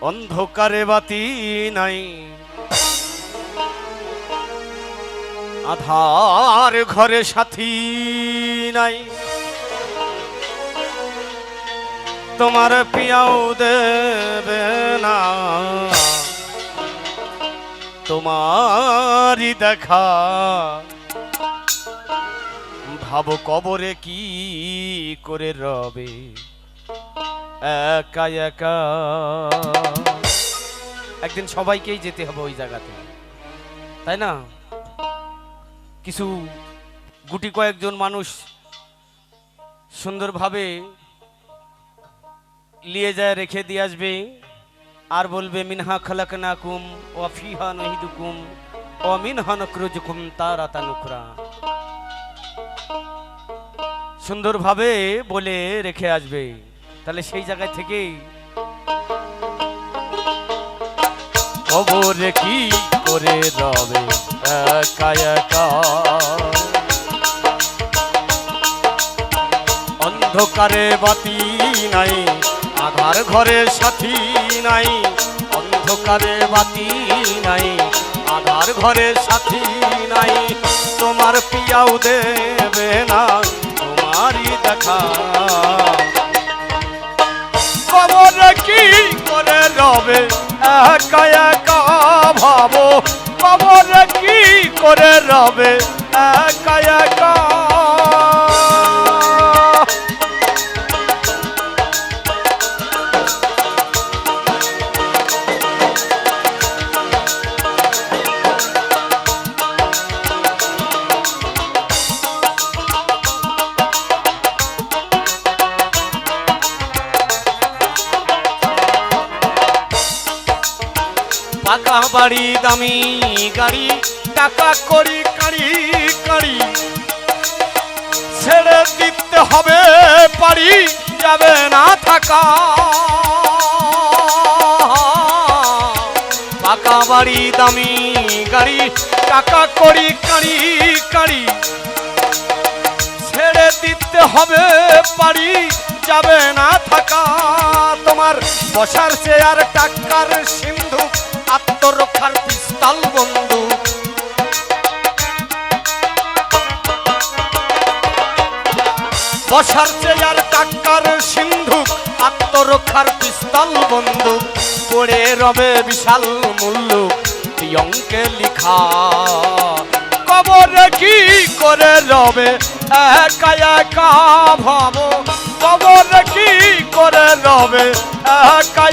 অন্ধকারে বাতি নাই। আধার ঘরে সাথী নাই। তোমার পিয়াও দেবে না। তোমারই দেখা। ভাবো কবরে কি করে রবে। একা একা একদিন সবাইকেই যেতে হবে ওই জায়গাতে। তাই না? কিছু গুটি কয়েকজন মানুষ সুন্দরভাবে লিয়ে যায়, রেখে দিয়ে আসবে। আর বলবে, মিনহা খালাকনা কুম ও ফিহা নহিদুকুম ও মিনহা নকরুজুকুম তারাতা নুকরা সুন্দরভাবে বলে রেখে আসবে। তাহলে সেই জায়গায় থেকেই। কবরে কি করে রবে? অন্ধকারে বাতি নাই, আধার ঘরে সাথী নাই। অন্ধকারে বাতি নাই, আধার ঘরে সাথী নাই। তোমার পিয়াও দেবে না, তোমারই দেখা। কি করে রবে? একা একা ভাবো খবর কি করে রবে? বাড়ি দামি গাড়ি, টাকা করি কাড়ি কাড়ি। ছেড়ে দিতে হবে, পারি যাবে না থাকা। পাকা বাড়ি, দামি গাড়ি, টাকা করি কাড়ি কাড়ি। ছেড়ে দিতে হবে, পারি যাবে না থাকা। বসার চেয়ার, টাকার সিন্ধু, আত্মরক্ষার পিস্তল বন্ধু। বসার চেয়ার, টাকার সিন্ধু, আত্মরক্ষার পিস্তল বন্ধু। পড়ে রবে বিশাল মূল্য অঙ্কে লিখা। কবরে কি করে রবে? একা একা ভাব, কবরে কি করে রবে? একা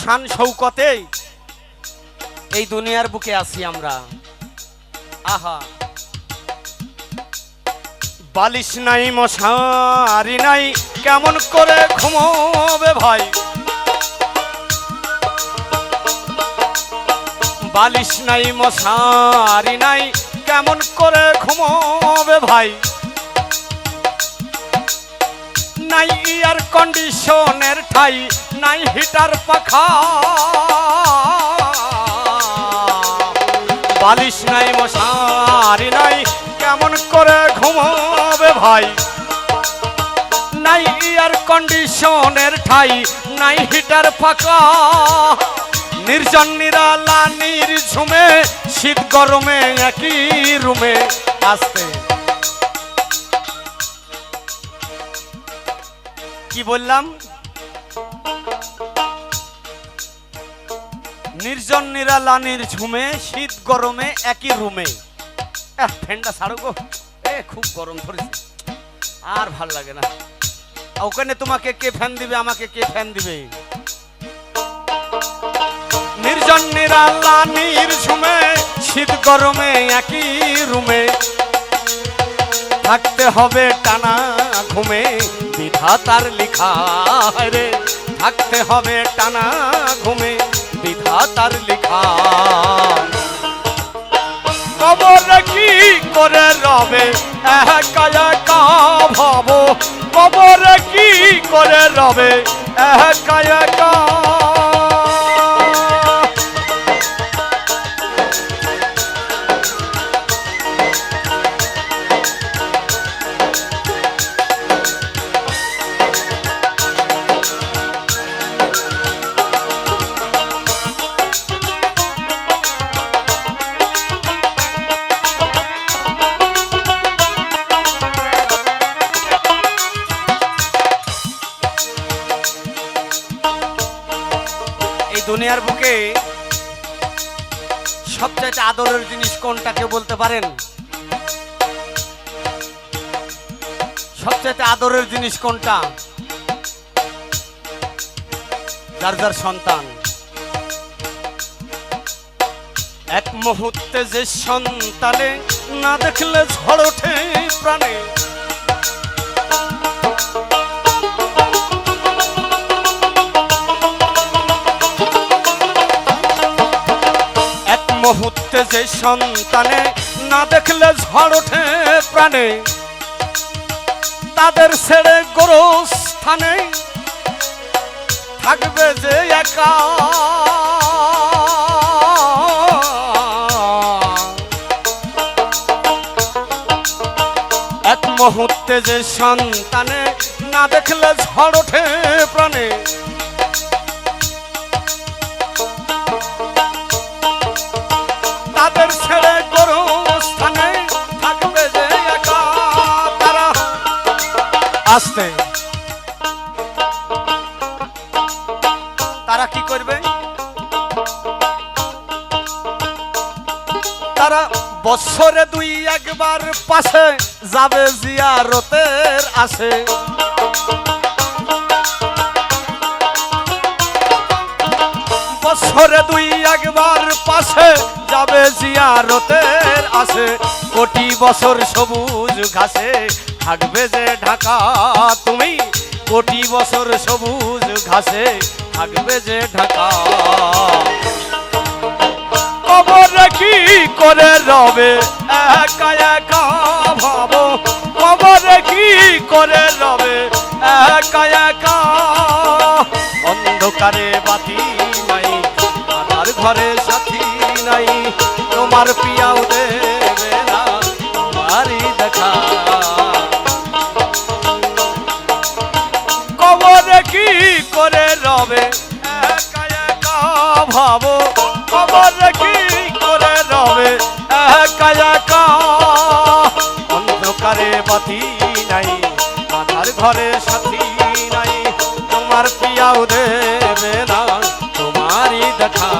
শান শৌকতে এই দুনিয়ার বুকে আছি আমরা। আহা। বালিশ নাই, মশারি নাই, কেমন করে ঘুমোবে ভাই? বালিশ নাই, মশারি নাই, কেমন করে ঘুমোবে ভাই? নাই এয়ার কন্ডিশনের ঠাই, নাই হিটার পাখা। বালিশ নাই, মশারি নাই, কেমন করে ঘুমাবে ভাই? নাই এয়ার কন্ডিশনের ঠাই, নাই হিটার পাখা। নির্জন নিরালা, নির্ঝুমে, শীত গরমে একই রুমে আসতে কি বললাম? নির্জন নিরালানির ঝুমে, শীত গরমে একই রুমে। ফ্যানটা ছাড়ো গো। এ, খুব গরম ধরেছে। আর ভালো লাগে না। ওখানে তোমাকে কে ফ্যান দিবে, আমাকে কে ফ্যান দিবে? নির্জন নিরালানির ঝুমে, শীত গরমে একই রুমে। থাকতে হবে টানা ঘুমে। বিধাতার লিখা রে। থাকতে হবে টানা ঘুমে বিধাতার লিখা। কবর কি করে রবে? একা একা ভাব। কবরে কি করে রবে? একা একা দুনিয়ার বুকে সবচাইতে আদরের জিনিস কোনটা কেউ বলতে পারেন? সবচাইতে আদরের জিনিস কোনটা? যার যার সন্তান। এক মুহূর্তে যে সন্তানে না দেখলে ঝড় ওঠে প্রাণে মুহূর্তে যে সন্তানে না দেখলে ঝড় ওঠে প্রাণে, তাদের ছেড়ে গরু স্থানে থাকবে যে একা। এক মুহূর্তে যে সন্তানে না দেখলে ঝড় ওঠে প্রাণে আসতে তারা কি করবে? তারা বছরে দুই একবার পাশে যাবে জিয়ারতের আসে। বছরে দুই একবার পাশে যাবে জিয়ারতের আসে। কোটি বছর সবুজ ঘাসে থাকবে যে ঢাকা, তুমি কোটি বছর সবুজ ঘাসে থাকবে যে ঢাকা। কি করে রবে, একা একা ভাবো। কবরে কি করে রবে, একা একা। অন্ধকারে বাতি নাই, আমার ঘরে সাথী নাই, তোমার দেবে অন্ধকারে পথি নাই আধার ঘরে সাথী নাই। তোমার পিয়াও দেবে না, তোমারই দেখা।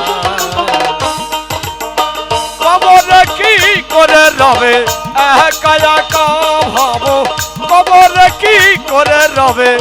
কবরে কি করে রবে? একা একা ভাবো, কবরে কি করে রবে?